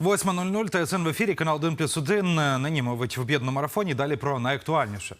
8.00 ТСН в ефірі, канал 1 плюс 1. Нині мовить в об'єднаному марафоні. Далі про найактуальніше.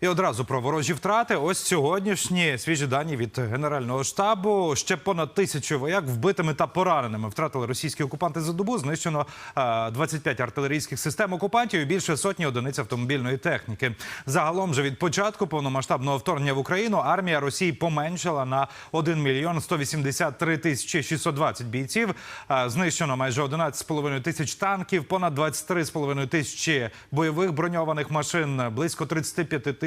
І одразу про ворожі втрати. Ось сьогоднішні свіжі дані від Генерального штабу. Ще понад тисячу вояк вбитими та пораненими втратили російські окупанти за добу. Знищено е, 25 артилерійських систем окупантів і більше сотні одиниць автомобільної техніки. Загалом же від початку повномасштабного вторгнення в Україну армія Росії поменшала на 1 мільйон 183 тисячі 620 бійців. Е, Знищено майже 11,5 тисяч танків, понад 23,5 тисячі бойових броньованих машин, близько 35 тисяч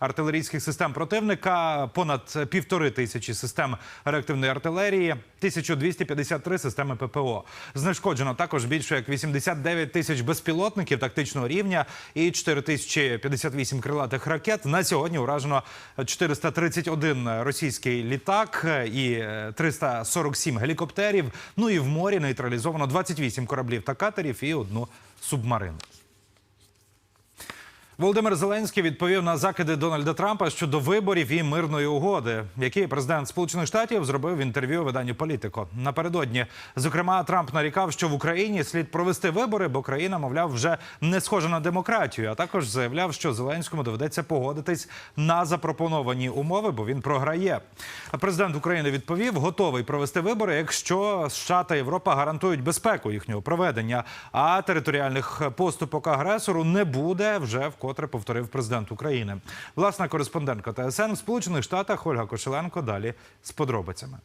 артилерійських систем противника, понад півтори тисячі систем реактивної артилерії, 1253 системи ППО. Знешкоджено також більше як 89 тисяч безпілотників тактичного рівня і 4058 крилатих ракет. На сьогодні уражено 431 російський літак і е, 347 гелікоптерів. Ну і в морі нейтралізовано 28 кораблів та катерів і одну субмарину. Володимир Зеленський відповів на закиди Дональда Трампа щодо виборів і мирної угоди, які президент Сполучених Штатів зробив в інтерв'ю виданню Політико. Напередодні, зокрема, Трамп нарікав, що в Україні слід провести вибори, бо країна, мовляв, вже не схожа на демократію. А також заявляв, що Зеленському доведеться погодитись на запропоновані умови, бо він програє. Президент України відповів, готовий провести вибори, якщо США та Європа гарантують безпеку їхнього проведення. А територіальних поступок агресору не буде вже вкотре повторив президент України. Власна кореспондентка ТСН в Сполучених Штатах Ольга Кошеленко. Далі з подробицями.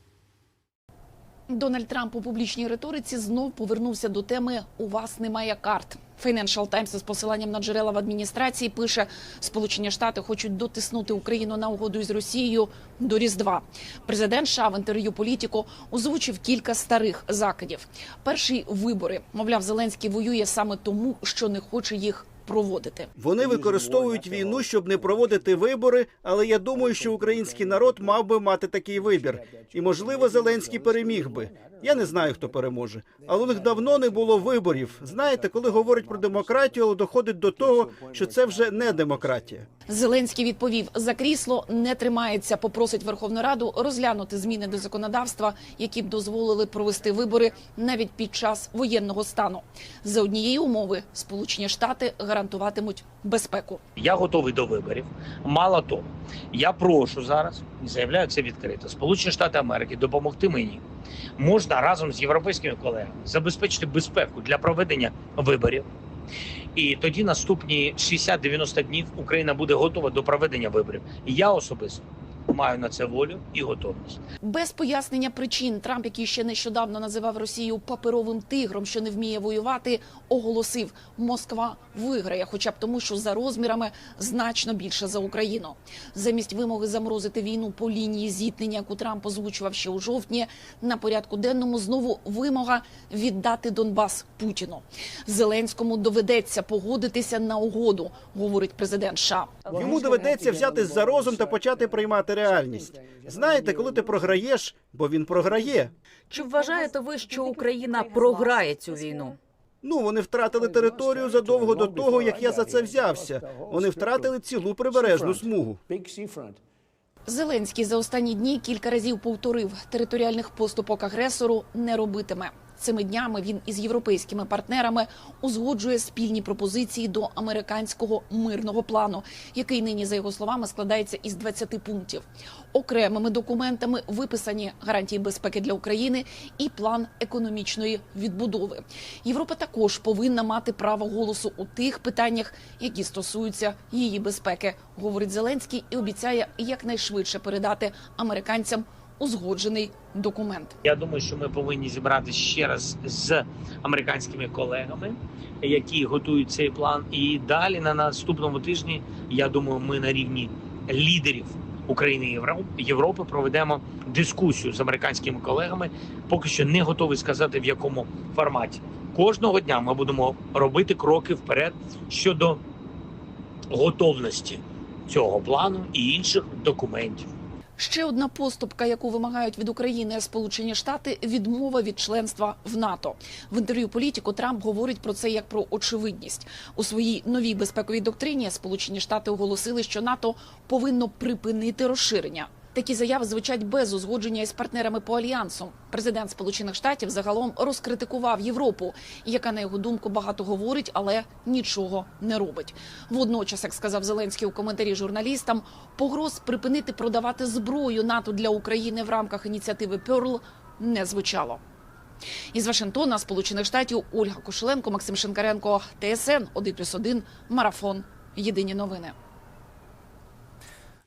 Дональд Трамп у публічній риториці знов повернувся до теми У вас немає карт. Financial Times з посиланням на джерела в адміністрації пише: Сполучені Штати хочуть дотиснути Україну на угоду із Росією до Різдва. Президент США в інтерв'ю політику озвучив кілька старих закидів. Перший вибори мовляв, Зеленський воює саме тому, що не хоче їх проводити. Вони використовують війну, щоб не проводити вибори, але я думаю, що український народ мав би мати такий вибір. І можливо, Зеленський переміг би. Я не знаю, хто переможе, але у них давно не було виборів. Знаєте, коли говорять про демократію, але доходить до того, що це вже не демократія. Зеленський відповів за крісло не тримається. Попросить Верховну Раду розглянути зміни до законодавства, які б дозволили провести вибори навіть під час воєнного стану. За однієї умови Сполучені Штати гарантуватимуть безпеку. Я готовий до виборів. Мало того, я прошу зараз і заявляю це відкрито. Сполучені Штати Америки допомогти мені можна разом з європейськими колегами забезпечити безпеку для проведення виборів. І тоді наступні 60-90 днів Україна буде готова до проведення виборів. І я особисто маю на це волю і готовність. Без пояснення причин Трамп, який ще нещодавно називав Росію паперовим тигром, що не вміє воювати, оголосив, Москва виграє, хоча б тому, що за розмірами значно більше за Україну. Замість вимоги заморозити війну по лінії зіткнення, яку Трамп озвучував ще у жовтні, на порядку денному знову вимога віддати Донбас Путіну. Зеленському доведеться погодитися на угоду, говорить президент США. Йому доведеться взятись за розум та почати приймати реальність. Знаєте, коли ти програєш, бо він програє. Чи вважаєте ви, що Україна програє цю війну? Ну, вони втратили територію задовго до того, як я за це взявся. Вони втратили цілу прибережну смугу. Зеленський за останні дні кілька разів повторив територіальних поступок агресору не робитиме. Цими днями він із європейськими партнерами узгоджує спільні пропозиції до американського мирного плану, який нині, за його словами, складається із 20 пунктів. Окремими документами виписані гарантії безпеки для України і план економічної відбудови. Європа також повинна мати право голосу у тих питаннях, які стосуються її безпеки, говорить Зеленський і обіцяє якнайшвидше передати американцям узгоджений документ. Я думаю, що ми повинні зібрати ще раз з американськими колегами, які готують цей план. І далі на наступному тижні, я думаю, ми на рівні лідерів України і Європи проведемо дискусію з американськими колегами. Поки що не готовий сказати в якому форматі. Кожного дня ми будемо робити кроки вперед щодо готовності цього плану і інших документів. Ще одна поступка, яку вимагають від України Сполучені Штати, відмова від членства в НАТО. В інтерв'ю політику Трамп говорить про це як про очевидність у своїй новій безпековій доктрині. Сполучені Штати оголосили, що НАТО повинно припинити розширення Такі заяви звучать без узгодження із партнерами по альянсу. Президент Сполучених Штатів загалом розкритикував Європу, яка на його думку багато говорить, але нічого не робить. Водночас, як сказав Зеленський у коментарі журналістам, погроз припинити продавати зброю НАТО для України в рамках ініціативи Перл не звучало. Із Вашингтона, Сполучених Штатів, Ольга Кошеленко, Максим Шинкаренко, ТСН 1+,1, Марафон. Єдині новини.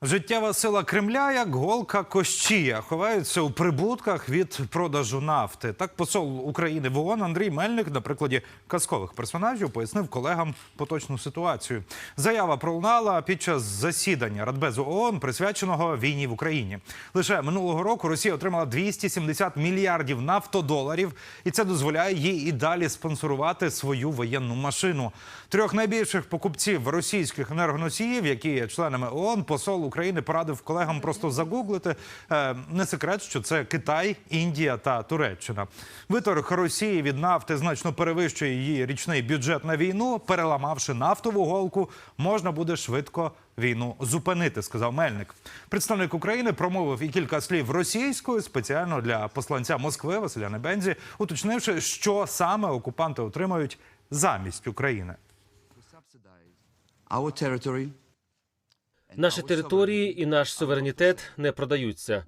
Життєва сила Кремля, як голка Кощія, ховаються у прибутках від продажу нафти. Так посол України в ООН Андрій Мельник на прикладі казкових персонажів пояснив колегам поточну ситуацію. Заява пролунала під час засідання Радбезу ООН, присвяченого війні в Україні. Лише минулого року Росія отримала 270 мільярдів нафтодоларів, і це дозволяє їй і далі спонсорувати свою воєнну машину. Трьох найбільших покупців російських енергоносіїв, які є членами ООН, посол України порадив колегам просто загуглити. Е, Не секрет, що це Китай, Індія та Туреччина. Виторг Росії від нафти значно перевищує її річний бюджет на війну. Переламавши нафтову голку, можна буде швидко війну зупинити, сказав Мельник. Представник України промовив і кілька слів російською спеціально для посланця Москви Василя Небензі, уточнивши, що саме окупанти отримають замість України. Our territory Наші території і наш суверенітет не продаються.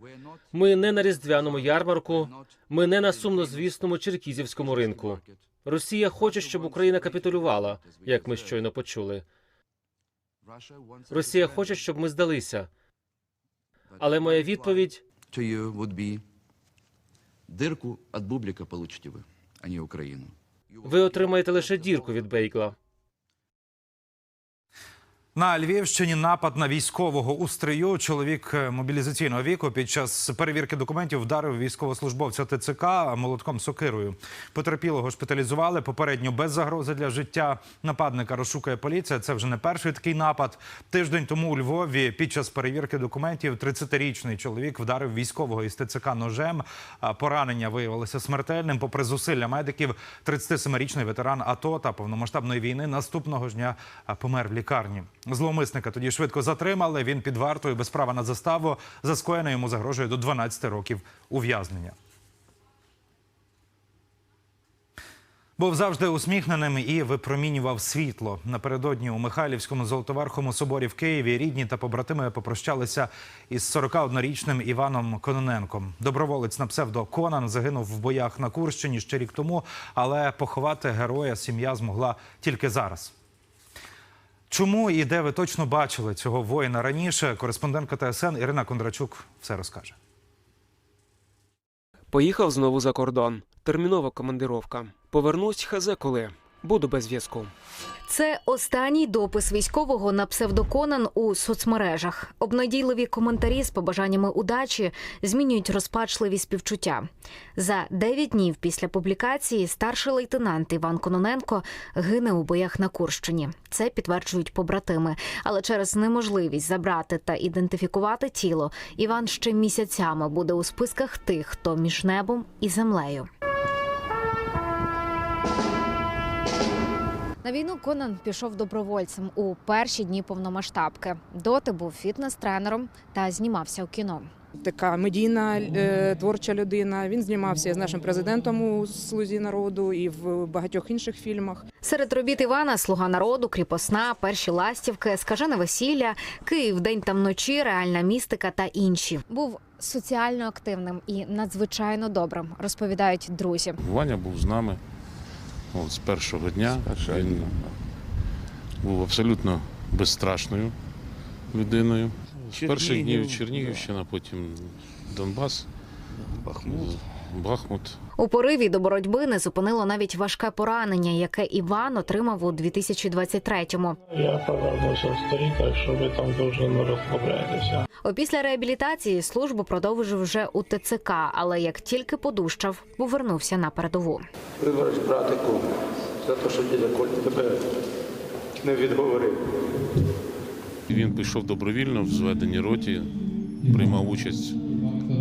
Ми не на різдвяному ярмарку, ми не на сумнозвісному черкізівському ринку. Росія хоче, щоб Україна капітулювала, як ми щойно почули. Росія хоче, щоб ми здалися. Але моя відповідь дирку від бубліка получите ви, а не Україну. ви отримаєте лише дірку від Бейгла. На Львівщині напад на військового у стрию. Чоловік е, мобілізаційного віку під час перевірки документів вдарив військовослужбовця ТЦК молотком сокирою. Потерпілого шпиталізували попередньо без загрози для життя. Нападника розшукує поліція. Це вже не перший такий напад. Тиждень тому у Львові під час перевірки документів 30-річний чоловік вдарив військового із ТЦК ножем. Поранення виявилося смертельним. Попри зусилля медиків, 37-річний ветеран АТО та повномасштабної війни наступного ж дня помер в лікарні. Зловмисника тоді швидко затримали. Він під вартою без права на заставу. За скоєне йому загрожує до 12 років ув'язнення. Був завжди усміхненим і випромінював світло. Напередодні у Михайлівському Золотоверхому соборі в Києві рідні та побратими попрощалися із 41-річним Іваном Кононенком. Доброволець на псевдо Конан загинув в боях на Курщині ще рік тому, але поховати героя сім'я змогла тільки зараз. Чому і де ви точно бачили цього воїна раніше? Кореспондентка ТСН Ірина Кондрачук все розкаже. Поїхав знову за кордон. Термінова командировка. Повернусь хазе коли. Буду без зв'язку. Це останній допис військового на псевдоконан у соцмережах. Обнадійливі коментарі з побажаннями удачі змінюють розпачливі співчуття. За дев'ять днів після публікації старший лейтенант Іван Кононенко гине у боях на Курщині. Це підтверджують побратими. Але через неможливість забрати та ідентифікувати тіло Іван ще місяцями буде у списках тих, хто між небом і землею. На війну Конан пішов добровольцем у перші дні повномасштабки. Доти був фітнес-тренером та знімався у кіно. така медійна е, творча людина. Він знімався з нашим президентом у слузі народу і в багатьох інших фільмах. Серед робіт Івана Слуга народу, кріпосна, перші ластівки, скажене весілля, Київ день та вночі, реальна містика та інші. Був соціально активним і надзвичайно добрим, розповідають друзі. Ваня був з нами от, з першого дня. Він був абсолютно безстрашною людиною. З перших днів Чернігівщина, потім Донбас, Бахмут. Бахмут. У пориві до боротьби не зупинило навіть важке поранення, яке Іван отримав у 2023-му. Я в старі, так що ви там дуже не розслабляйтеся. Опісля реабілітації службу продовжив вже у ТЦК, але як тільки подужчав, повернувся на передову. Вибач, братику, за те, що дідя Коль тебе не відговорив. Він пішов добровільно в зведеній роті, приймав участь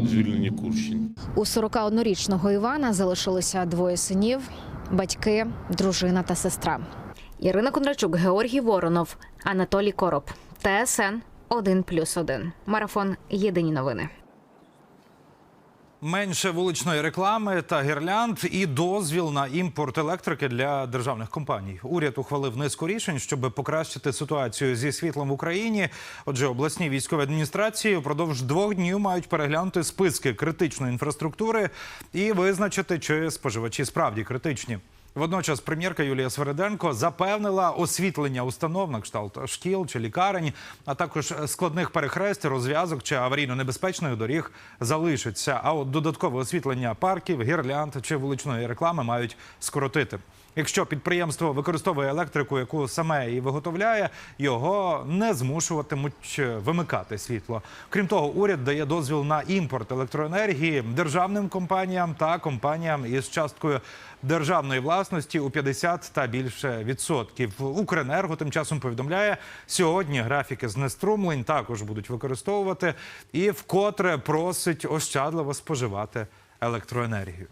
у звільненні Курщини. У 41-річного Івана залишилося двоє синів, батьки, дружина та сестра. Ірина Кондрачук, Георгій Воронов, Анатолій Короб, ТСН 1+,1. Марафон. Єдині новини. Менше вуличної реклами та гірлянд і дозвіл на імпорт електрики для державних компаній. Уряд ухвалив низку рішень, щоб покращити ситуацію зі світлом в Україні. Отже, обласні військові адміністрації впродовж двох днів мають переглянути списки критичної інфраструктури і визначити, чи споживачі справді критичні. Водночас прем'єрка Юлія Свериденко запевнила освітлення установ на кшталт шкіл чи лікарень, а також складних перехрест, розв'язок чи аварійно-небезпечних доріг залишиться. А от додаткове освітлення парків, гірлянд чи вуличної реклами мають скоротити. Якщо підприємство використовує електрику, яку саме і виготовляє, його не змушуватимуть вимикати світло. Крім того, уряд дає дозвіл на імпорт електроенергії державним компаніям та компаніям із часткою державної власності у 50 та більше відсотків. Укренерго тим часом повідомляє, сьогодні графіки знеструмлень також будуть використовувати і вкотре просить ощадливо споживати електроенергію.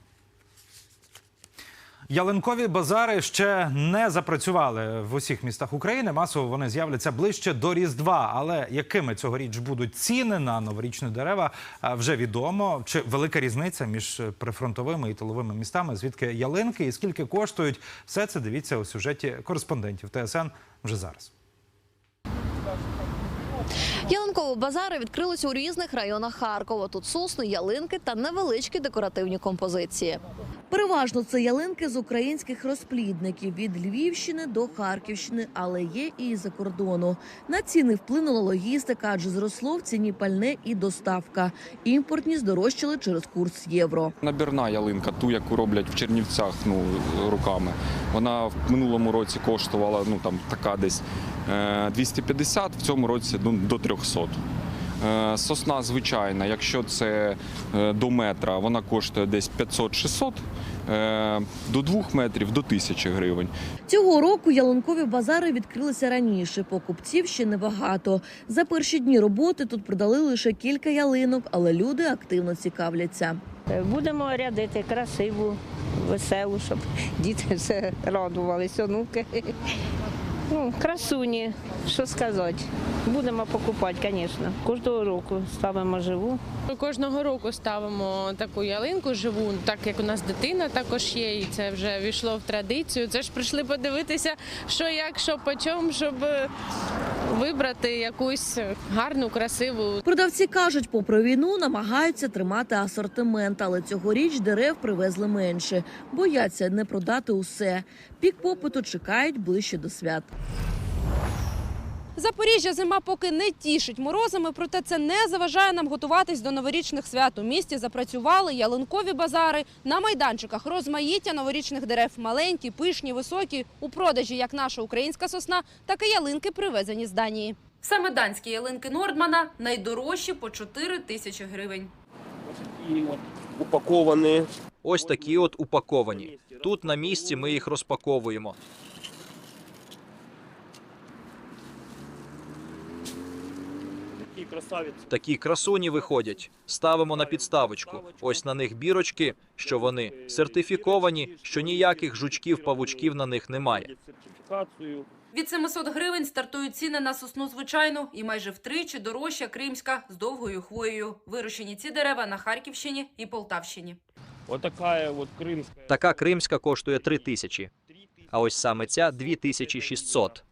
Ялинкові базари ще не запрацювали в усіх містах України. Масово вони з'являться ближче до Різдва. Але якими цьогоріч будуть ціни на новорічні дерева, вже відомо. Чи велика різниця між прифронтовими і тиловими містами? Звідки ялинки і скільки коштують? Все це дивіться у сюжеті кореспондентів ТСН вже зараз. Ялинкові базари відкрилися у різних районах Харкова. Тут сосни, ялинки та невеличкі декоративні композиції. Переважно це ялинки з українських розплідників від Львівщини до Харківщини, але є і з-за кордону. На ціни вплинула логістика, адже зросло в ціні пальне і доставка. Імпортні здорожчали через курс євро. Набірна ялинка, ту, яку роблять в Чернівцях ну, руками. Вона в минулому році коштувала ну, там, така десь е, 250, в цьому році ну, до 300. Е, Сосна звичайна, якщо це е, до метра, вона коштує десь 500-600, е, до 2 метрів до 1000 гривень. Цього року ялинкові базари відкрилися раніше. Покупців ще небагато. За перші дні роботи тут продали лише кілька ялинок, але люди активно цікавляться. Будемо рядити красиву, веселу, щоб діти все радувалися, онуки. Ну, красуні, що сказати. Будемо покупати, звісно. Кожного року ставимо живу. Ми Кожного року ставимо таку ялинку живу, так як у нас дитина також є, і це вже війшло в традицію. Це ж прийшли подивитися, що як, що по чому, щоб вибрати якусь гарну, красиву. Продавці кажуть, попри війну намагаються тримати асортимент, але цьогоріч дерев привезли менше. Бояться не продати усе. Пік попиту чекають ближче до свят. Запоріжжя зима поки не тішить морозами, проте це не заважає нам готуватись до новорічних свят. У місті запрацювали ялинкові базари на майданчиках. Розмаїття новорічних дерев маленькі, пишні, високі. У продажі як наша українська сосна, так і ялинки привезені з Данії. Саме данські ялинки Нордмана найдорожчі по 4 тисячі гривень. І от упаковані. Ось такі от упаковані. Тут на місці ми їх розпаковуємо. Такі красавиці. Такі красуні виходять. Ставимо на підставочку. Ось на них бірочки, що вони сертифіковані, що ніяких жучків, павучків на них немає. Сертифікацію. Від 700 гривень стартують ціни на сосну звичайну і майже втричі дорожча кримська з довгою хвоєю. Вирощені ці дерева на Харківщині і Полтавщині. Отака от кримська. Така кримська коштує 3 тисячі. А ось саме ця 2600.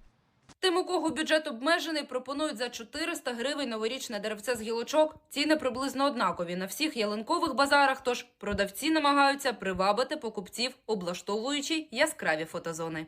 Тим, у кого бюджет обмежений, пропонують за 400 гривень новорічне деревце з гілочок. Ціни приблизно однакові на всіх ялинкових базарах, тож продавці намагаються привабити покупців, облаштовуючи яскраві фотозони.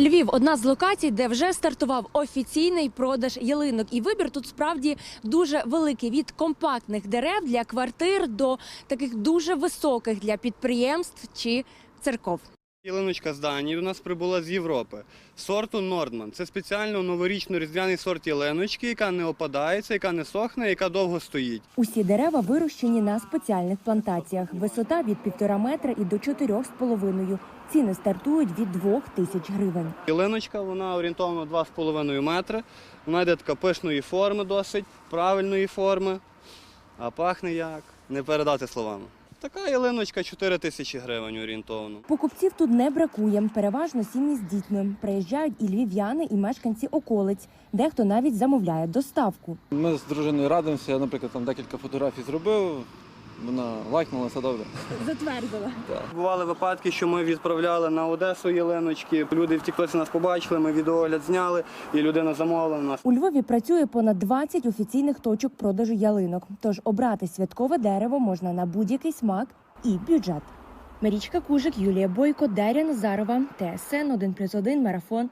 Львів одна з локацій, де вже стартував офіційний продаж ялинок. І вибір тут справді дуже великий від компактних дерев для квартир до таких дуже високих для підприємств чи церков. Ялиночка з Данії до нас прибула з Європи. Сорту Нордман. Це спеціально новорічно-різдвяний сорт ялиночки, яка не опадається, яка не сохне, яка довго стоїть. Усі дерева вирощені на спеціальних плантаціях. Висота від півтора метра і до чотирьох з половиною. Ціни стартують від двох тисяч гривень. Ялиночка вона орієнтовно 2,5 метри. Вона йде така пишної форми, досить правильної форми. А пахне як? Не передати словами. Така ялиночка 4 тисячі гривень орієнтовно. Покупців тут не бракує. Переважно сім'ї з дітьми. Приїжджають і львів'яни, і мешканці околиць. Дехто навіть замовляє доставку. Ми з дружиною радимося. Я, наприклад, там декілька фотографій зробив. Вона лайкнула, все добре. Затвердила. Бували випадки, що ми відправляли на Одесу ялиночки. Люди в Тіктоці нас побачили, ми відеогляд зняли, і людина замовила нас. У Львові працює понад 20 офіційних точок продажу ялинок. Тож обрати святкове дерево можна на будь-який смак і бюджет. Марічка Кужик, Юлія Бойко, Дар'я Назарова, ТСН 1+,1 Марафон.